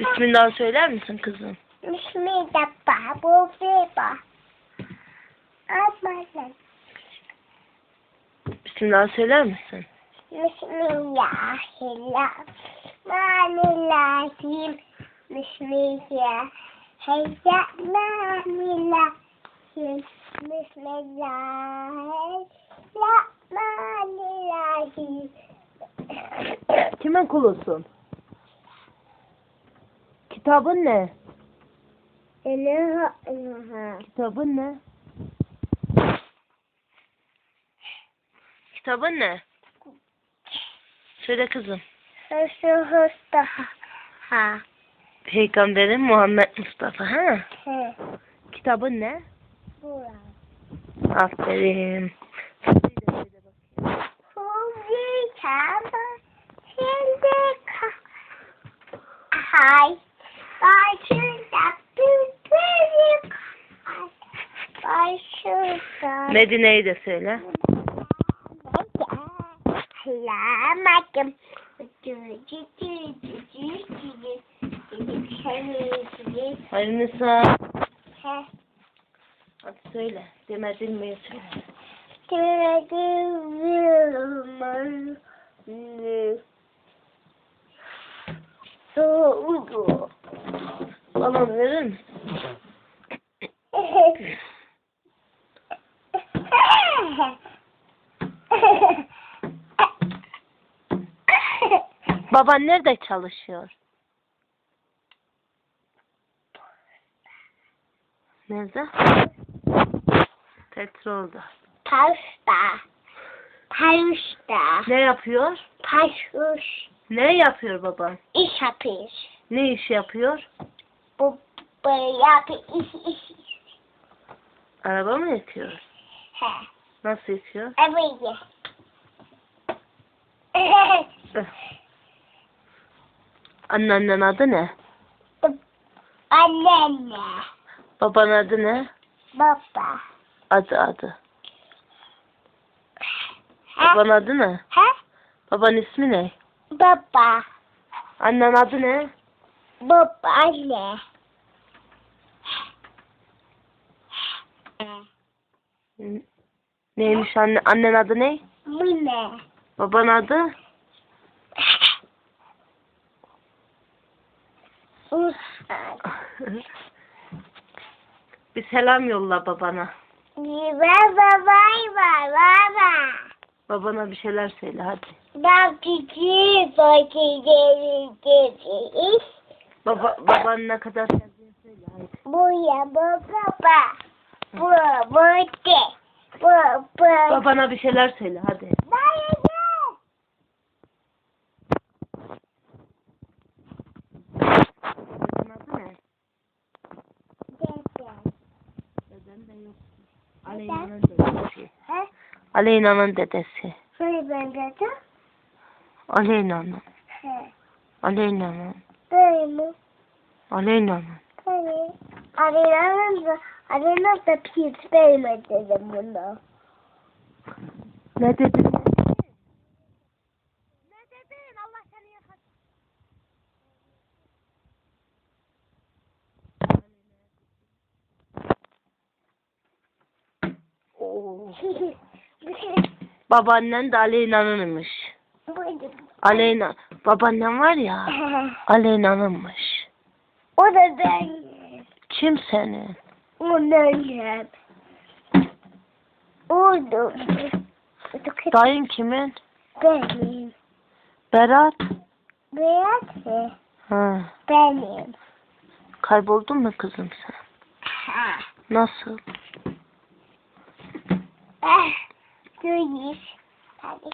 Bismillah söyler misin kızım? Bismillah bu beba. Aman. Bismillah söyler misin? Bismillahirrahmanirrahim. Bismillahirrahmanirrahim. Bismillahirrahmanirrahim. Kimin kulusun? Kitabın ne? İlaha. Kitabın ne? Kitabın ne? Söyle kızım. Hısı hısta ha. Peygamberin Muhammed Mustafa ha? He. Kitabın ne? Burak. Aferin. Kaba. Şimdi. Hay. Medine'yi de söyle. Lamadım. Hayır Nisa. Hadi söyle. Demedin mi söyle. Soğudu. Balon verir misin? Baban nerede çalışıyor? Nerede? Petrolda. Pasta. Pasta. Ne yapıyor? Paşuş. Ne yapıyor baban? İş yapıyor. Ne iş yapıyor? Bu. İş iş. Araba mı yıkıyor? He. Nasıl yıkıyor? Evet. Eh. Anneannen adı ne? Anne. Baban adı ne? Baba. Adı adı. Ha? Baban adı ne? Ha? Baban ismi ne? Baba. Annen adı ne? Baba anne. Neymiş anne? Annen adı ne? Mine. Baban adı? Bir selam yolla babana. Baba bay bay baba. Babana bir şeyler söyle hadi. Ben. Baba baban ne kadar sevdiğini söyle hadi. Bu ya bu baba. Bu bu. Bu bu. Babana bir şeyler söyle hadi. Aleyna'nın dedesi. Aleyna'nın dedesi. Söyle ben dede. Aleyna'nın. He. Aleyna'nın. Mi? Aleyna'nın. Böyle. Arena'nın da Arena'nın da pis vermedi dedim bunu. Ne dedin? Ne dedin? Allah seni yakasın. Oo. Babaannen de Aleyna'nınmış. Aleyna. Babaannen var ya. Aleyna'nınmış. o da benim. Kim senin? O benim. O da Dayın kimin? benim. Berat. Beyaz mı? Ha. Benim. Kayboldun mu kızım sen? Ha. Nasıl? Eh. Duyuz. Hadi.